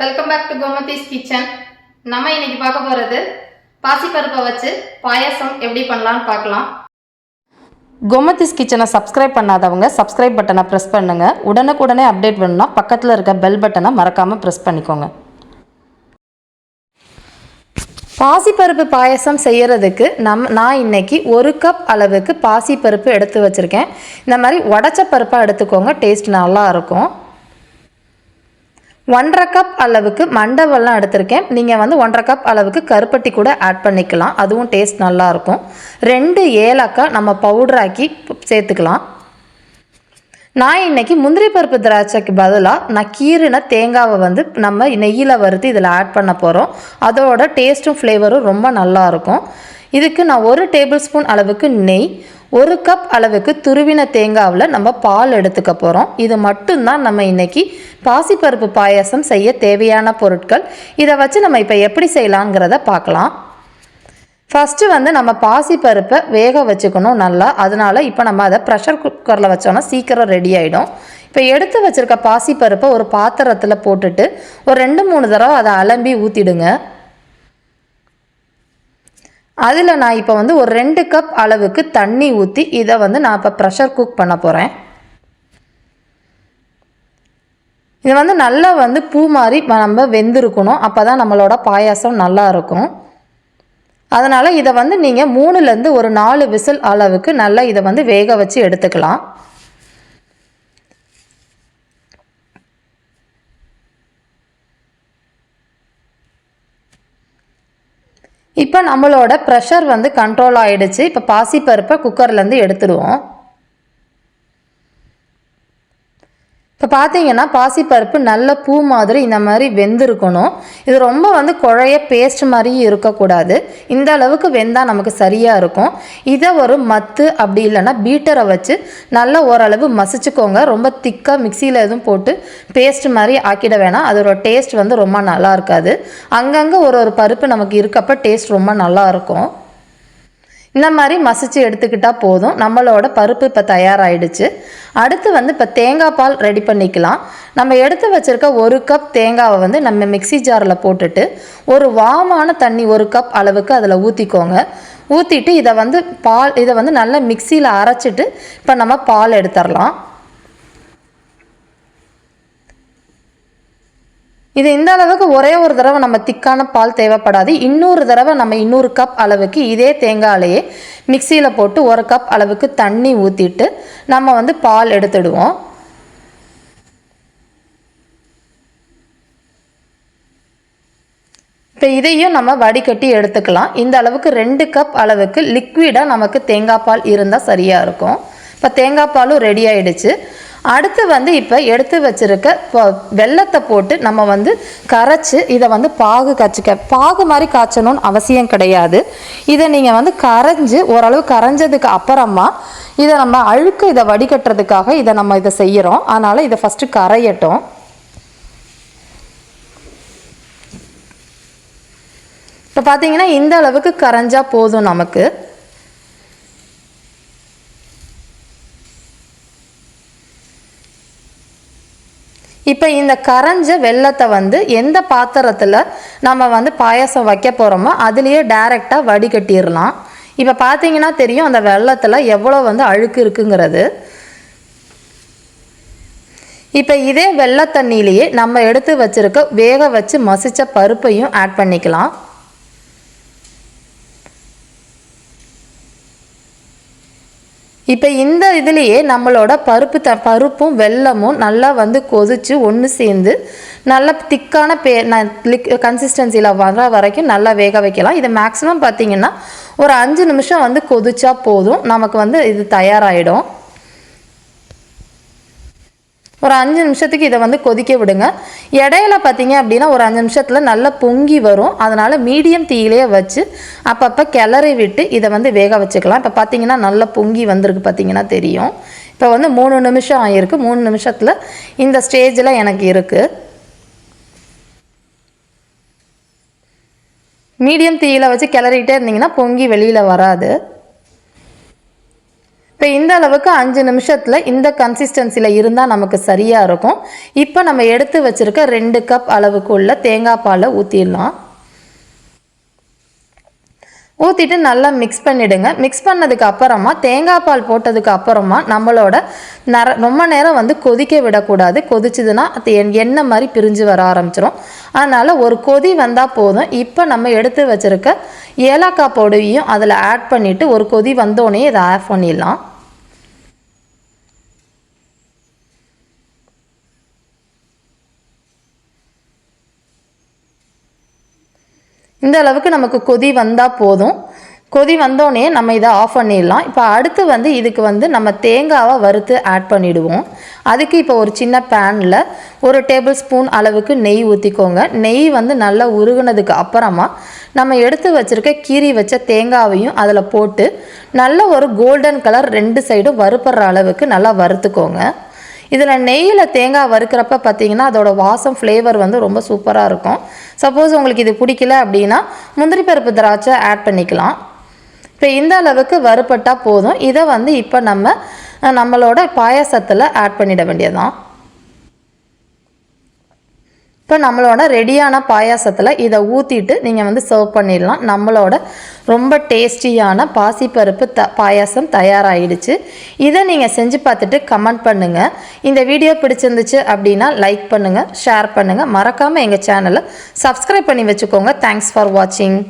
Welcome back to Gomathi's kitchen நம்ம இன்னைக்கு பார்க்க போகிறது பாசிப்பருப்பை வச்சு பாயாசம் எப்படி பண்ணலாம்னு பார்க்கலாம். கோமதிஸ் கிச்சனை சப்ஸ்கிரைப் பண்ணாதவங்க சப்ஸ்கிரைப் பட்டனை ப்ரெஸ் பண்ணுங்கள் உடனுக்குடனே அப்டேட் பண்ணணும்னா பக்கத்தில் இருக்க பெல் பட்டனை மறக்காமல் ப்ரெஸ் பண்ணிக்கோங்க. பாசிப்பருப்பு பாயசம் செய்கிறதுக்கு நம் நான் இன்னைக்கு ஒரு கப் அளவுக்கு பாசிப்பருப்பு எடுத்து வச்சுருக்கேன். இந்த மாதிரி உடச்ச பருப்பாக எடுத்துக்கோங்க டேஸ்ட் நல்லா இருக்கும். ஒன்றரை கப் அளவுக்கு மண்டவெல்லாம் எடுத்திருக்கேன். நீங்கள் வந்து ஒன்றரை கப் அளவுக்கு கருப்பட்டி கூட ஆட் பண்ணிக்கலாம். அதுவும் டேஸ்ட் நல்லாயிருக்கும். ரெண்டு ஏலக்காய் நம்ம பவுடராக்கி சேர்த்துக்கலாம். நான் இன்னைக்கு முந்திரி பருப்பு திராட்சைக்கு பதிலாக நான் கீரின தேங்காவை வந்து நம்ம நெய்யில் வறுத்து இதில் ஆட் பண்ண போகிறோம் அதோட டேஸ்ட்டும் ஃப்ளேவரும் ரொம்ப நல்லாயிருக்கும். இதுக்கு நான் ஒரு டேபிள் ஸ்பூன் அளவுக்கு நெய் ஒரு கப் அளவுக்கு துருவின தேங்காவில் நம்ம பால் எடுத்துக்க போகிறோம் இது மட்டும்தான் நம்ம இன்னைக்கு பாசிப்பருப்பு பாயாசம் செய்ய தேவையான பொருட்கள். இதை வச்சு நம்ம இப்போ எப்படி செய்யலாங்கிறத பார்க்கலாம். ஃபஸ்ட்டு வந்து நம்ம பாசிப்பருப்பை வேக வச்சுக்கணும் நல்லா. அதனால இப்போ நம்ம அதை ப்ரெஷர் குக்கரில் வச்சோன்னா சீக்கிரம் ரெடி ஆகிடும் இப்போ எடுத்து வச்சுருக்க பாசிப்பருப்பை ஒரு பாத்திரத்தில் போட்டுட்டு ஒரு ரெண்டு மூணு தடவை அதை அலம்பி ஊற்றிடுங்க அதில் நான் இப்போ வந்து ஒரு ரெண்டு கப் அளவுக்கு தண்ணி ஊற்றி இதை வந்து நான் இப்போ ப்ரெஷர் குக் பண்ண போகிறேன் இது வந்து நல்லா வந்து பூ மாதிரி நம்ம வெந்திருக்கணும். அப்போ தான் நம்மளோட பாயாசம் நல்லா இருக்கும். அதனால் இதை வந்து நீங்கள் மூணுலேருந்து ஒரு நாலு விசில் அளவுக்கு நல்லா இதை வந்து வேக வச்சு எடுத்துக்கலாம். இப்போ நம்மளோட ப்ரெஷர் வந்து கண்ட்ரோல் ஆகிடுச்சு இப்போ பாசிப்பருப்பை குக்கர்லேருந்து எடுத்துடுவோம். இப்போ பார்த்தீங்கன்னா பாசிப்பருப்பு நல்ல பூ மாதிரி இந்த மாதிரி வெந்திருக்கணும். இது ரொம்ப வந்து குழைய பேஸ்ட் மாதிரி இருக்கக்கூடாது. இந்த அளவுக்கு வெந்தால் நமக்கு சரியாக இருக்கும். இதை ஒரு மத்து அப்படி இல்லைன்னா பீட்டரை வச்சு நல்லா ஓரளவு மசிச்சுக்கோங்க. ரொம்ப திக்காக மிக்சியில் எதுவும் போட்டு பேஸ்ட் மாதிரி ஆக்கிட வேணாம். அதோட டேஸ்ட் வந்து ரொம்ப நல்லா இருக்காது. அங்கங்கே ஒரு ஒரு பருப்பு நமக்கு இருக்கப்போ டேஸ்ட் ரொம்ப நல்லா இருக்கும். இந்த மாதிரி மசிச்சு எடுத்துக்கிட்டால் போதும். நம்மளோட பருப்பு இப்போ தயாராகிடுச்சு அடுத்து வந்து இப்போ தேங்காய் பால் ரெடி பண்ணிக்கலாம். நம்ம எடுத்து வச்சுருக்க ஒரு கப் தேங்காவை வந்து நம்ம மிக்சி ஜாரில் போட்டுட்டு ஒரு வாமான தண்ணி ஒரு கப் அளவுக்கு அதில் ஊற்றிக்கோங்க ஊற்றிட்டு இதை வந்து பால் இதை வந்து நல்லா மிக்சியில் அரைச்சிட்டு இப்போ நம்ம பால் எடுத்துடலாம் இது இந்த அளவுக்கு ஒரே ஒரு தடவை நம்ம திக்கான பால் தேவைப்படாது. இன்னொரு தடவை நம்ம இன்னொரு கப் அளவுக்கு இதே தேங்காயிலையே மிக்சியில் போட்டு ஒரு கப் அளவுக்கு தண்ணி ஊற்றிட்டு நம்ம வந்து பால் எடுத்துடுவோம். இப்போ இதையும் நம்ம வடிகட்டி எடுத்துக்கலாம். இந்த அளவுக்கு ரெண்டு கப் அளவுக்கு லிக்விடாக நமக்கு தேங்காய் பால் இருந்தால் சரியாக இருக்கும். இப்போ தேங்காய் பாலும் ரெடி ஆயிடுச்சு. அடுத்து வந்து இப்போ எடுத்து வச்சுருக்க இப்போ வெள்ளத்தை போட்டு நம்ம வந்து கரைச்சி இதை வந்து பாகு காய்ச்சிக்க பாகு மாதிரி காய்ச்சணும்னு அவசியம் கிடையாது. இதை நீங்கள் வந்து கரைஞ்சி ஓரளவு கரைஞ்சதுக்கு அப்புறமா இதை நம்ம அழுக்கு இதை வடிகட்டுறதுக்காக இதை நம்ம இதை செய்கிறோம் அதனால் இதை ஃபஸ்ட்டு கரையட்டும். இப்போ பார்த்தீங்கன்னா இந்த அளவுக்கு கரைஞ்சா போதும் நமக்கு. இப்போ இந்த கரைஞ்ச வெள்ளத்தை வந்து எந்த பாத்திரத்தில் நம்ம வந்து பாயாசம் வைக்க போகிறோமோ அதுலேயே டைரெக்டாக வடிகட்டிடலாம் இப்போ பார்த்தீங்கன்னா தெரியும் அந்த வெள்ளத்தில் எவ்வளோ வந்து அழுக்கு இருக்குங்கிறது. இப்போ இதே வெள்ளத்தண்ணிலேயே தண்ணியிலேயே நம்ம எடுத்து வச்சுருக்க வேக வச்சு மசித்த பருப்பையும் ஆட் பண்ணிக்கலாம். இப்போ இந்த இதுலேயே நம்மளோட பருப்பு த பருப்பும் வெல்லமும் நல்லா வந்து கொதித்து ஒன்று சேர்ந்து நல்லா திக்கான பே லிக் கன்சிஸ்டன்சியில் வர வரைக்கும் நல்லா வேக வைக்கலாம். இது மேக்ஸிமம் பார்த்திங்கன்னா ஒரு அஞ்சு நிமிஷம் வந்து கொதிச்சா போதும். நமக்கு வந்து இது தயாராகிடும் ஒரு அஞ்சு நிமிஷத்துக்கு இதை வந்து கொதிக்க விடுங்க. இடையில பார்த்தீங்க அப்படின்னா ஒரு அஞ்சு நிமிஷத்தில் நல்லா பொங்கி வரும். அதனால் மீடியம் தீயிலே வச்சு அப்பப்போ கிளறி விட்டு இதை வந்து வேக வச்சுக்கலாம். இப்போ பார்த்தீங்கன்னா நல்லா பொங்கி வந்திருக்கு பார்த்தீங்கன்னா தெரியும். இப்போ வந்து மூணு நிமிஷம் ஆகிருக்கு மூணு நிமிஷத்தில் இந்த ஸ்டேஜில் எனக்கு இருக்குது மீடியம் தீயில் வச்சு கிளறிக்கிட்டே இருந்தீங்கன்னா பொங்கி வெளியில் வராது. இப்போ இந்த அளவுக்கு அஞ்சு நிமிஷத்தில் இந்த கன்சிஸ்டன்சியில் இருந்தால் நமக்கு சரியாக இருக்கும். இப்போ நம்ம எடுத்து வச்சுருக்க ரெண்டு கப் அளவுக்கு உள்ள தேங்காய் பாலை ஊற்றிடலாம் ஊற்றிட்டு நல்லா மிக்ஸ் பண்ணிவிடுங்க மிக்ஸ் பண்ணதுக்கு அப்புறமா தேங்காய் பால் போட்டதுக்கு அப்புறமா நம்மளோட நர ரொம்ப நேரம் வந்து கொதிக்க விடக்கூடாது. கொதிச்சுதுன்னா அது எண்ணெய் மாதிரி பிரிஞ்சு வர ஆரம்பிச்சிடும் அதனால் ஒரு கொதி வந்தால் போதும். இப்போ நம்ம எடுத்து வச்சுருக்க ஏலக்காய் பொடியும் அதில் ஆட் பண்ணிவிட்டு ஒரு கொதி வந்தோடனே இதை ஆஃப் பண்ணிடலாம். இந்த அளவுக்கு நமக்கு கொதி வந்தால் போதும். கொதி வந்தோடனே நம்ம இதை ஆஃப் பண்ணிடலாம். இப்போ அடுத்து வந்து இதுக்கு வந்து நம்ம தேங்காவை வறுத்து ஆட் பண்ணிவிடுவோம் அதுக்கு இப்போ ஒரு சின்ன பேனில் ஒரு டேபிள் ஸ்பூன் அளவுக்கு நெய் ஊற்றிக்கோங்க நெய் வந்து நல்லா உருகுனதுக்கு அப்புறமா நம்ம எடுத்து வச்சுருக்க கீறி வச்ச தேங்காவையும் அதில் போட்டு நல்ல ஒரு கோல்டன் கலர் ரெண்டு சைடும் வறுப்படுற அளவுக்கு நல்லா வறுத்துக்கோங்க. இதில் நெய்யில் தேங்காய் வறுக்கிறப்ப பார்த்தீங்கன்னா அதோட வாசம் ஃப்ளேவர் வந்து ரொம்ப சூப்பராக இருக்கும். சப்போஸ் உங்களுக்கு இது பிடிக்கல அப்படின்னா முந்திரி பருப்பு திராட்சை ஆட் பண்ணிக்கலாம். இப்போ இந்த அளவுக்கு வறுபட்டால் போதும். இதை வந்து இப்போ நம்ம நம்மளோட பாயாசத்தில் ஆட் பண்ணிட வேண்டியதுதான். இப்போ நம்மளோட ரெடியான பாயாசத்தில் இதை ஊற்றிட்டு நீங்கள் வந்து சர்வ் பண்ணிடலாம். நம்மளோட ரொம்ப டேஸ்டியான பாசிப்பருப்பு த பாயாசம் தயாராகிடுச்சு இதை நீங்கள் செஞ்சு பார்த்துட்டு கமெண்ட் பண்ணுங்கள் இந்த வீடியோ பிடிச்சிருந்துச்சு அப்படின்னா லைக் பண்ணுங்கள் ஷேர் பண்ணுங்கள் மறக்காமல் எங்கள் சேனலை சப்ஸ்கிரைப் பண்ணி வச்சுக்கோங்க. தேங்க்ஸ் ஃபார் வாட்சிங்